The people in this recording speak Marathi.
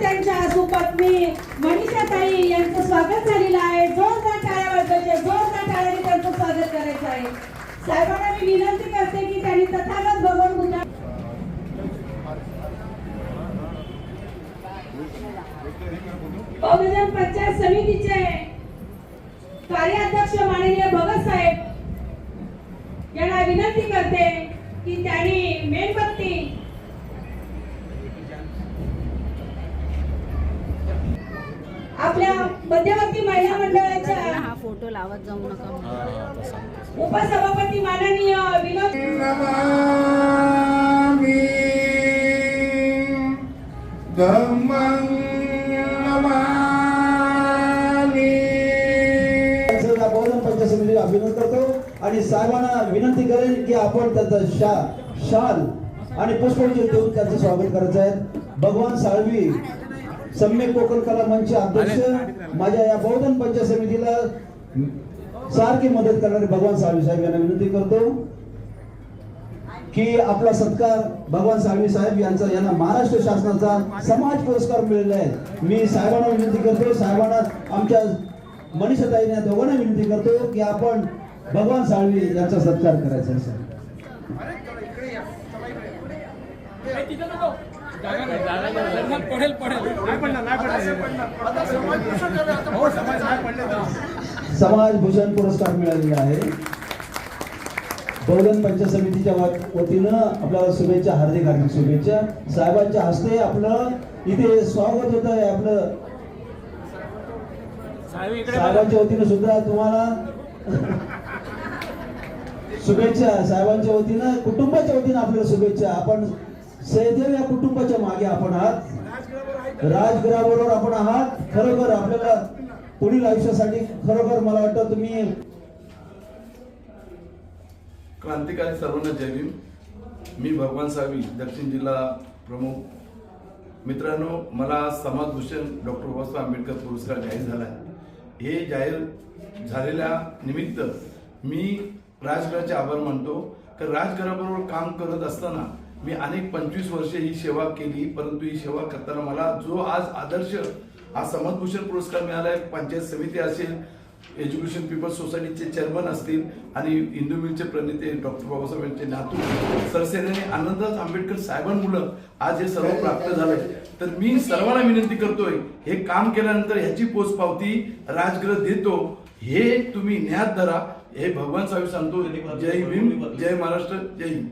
त्यांच्या सुपत्नी मनीषा ताई यांचं स्वागत झालेलं आहे. जोरदार टाळ्या वाजवायचे जोरदार टाळ्याने त्यांचं स्वागत करायचं आहे. साहेबांना मी विनंती करते की त्यांनी तथागत भगवान बुद्धा बहुजन पंचायत समितीचे कार्याध्यक्ष माननीय भगत साहेब यांना विनंती करते की त्यांनी मेणबत्ती आपल्या मध्यवर्ती महिला मंडळाच्या हा फोटो लावत जाऊ नका उपसभापती माननीय विनोद अभिनंदन करतो आणि साहेबांना विनंती करेन की आपण त्याचा शा शाल आणि पुष्पगुच्छ देऊन त्यांचं स्वागत करायचं आहे. भगवान साळवी सम्यक कोकण कला मंच अध्यक्ष माझ्या या बहुजन पंचायत समितीला सारखी मदत करणारे भगवान साळवी साहेब यांना विनंती करतो की आपला सत्कार भगवान साळवी साहेब यांचा यांना महाराष्ट्र शासनाचा समाज पुरस्कार मिळालेला आहे. मी साहेबांना विनंती करतो साहेबांना आमच्या मनीषाताईने दोघांना विनंती करतो की आपण भगवान साळवी यांचा सत्कार करायचा आहे सर. पडेल पडेल. समाज भूषण पुरस्कार मिळालेला आहे. बहुजन पंचायत समितीच्या वा- वतीनं आपल्याला शुभेच्छा हार्दिक हार्दिक शुभेच्छा. साहेबांच्या हस्ते आपलं इथे स्वागत होत आहे आपलं. साहेबांच्या वतीनं सुद्धा तुम्हाला शुभेच्छा. साहेबांच्या वतीनं कुटुंबाच्या वतीनं आपल्याला शुभेच्छा. आपण सहदेव या कुटुंबाच्या मागे आपण आहात. राजगृहाबरोबर आपण आहात. खरोखर आपल्याला पुढील आयुष्यासाठी खरोखर मला वाटतं तुम्ही क्रांतिकारी सर्वांना जय भीम. मी भगवान सावी दक्षिण जिल्हा प्रमुख. मित्रांनो मला समाजभूषण डॉक्टर बाबासाहेब आंबेडकर पुरस्कार जाहीर झाला आहे हे जाहीर झालेल्या निमित्त मी राजगृहाचे आभार मानतो. कारण राजगृहाबरोबर काम करत असताना मी अनेक पंचवीस वर्षे ही सेवा केली परंतु ही सेवा करताना मला जो आज आदर्श हा समदभूषण पुरस्कार मिळाला आहे पंचायत समिती असेल एज्युकेशन पीपल्स सोसायटीचे चेअरमन असतील आणि इंदू मिलचे प्रणेते डॉक्टर बाबासाहेब यांचे नातू सरसेने आनंदराज आंबेडकर साहेबांमुळं आज हे सर्व प्राप्त झालंय. तर मी सर्वांना विनंती करतोय हे काम केल्यानंतर ह्याची पोचपावती राजगृह देतो. हे तुम्ही ज्ञात धरा. हे भगवान साहेब सांगतो जय भीम जय महाराष्ट्र जय हिंद.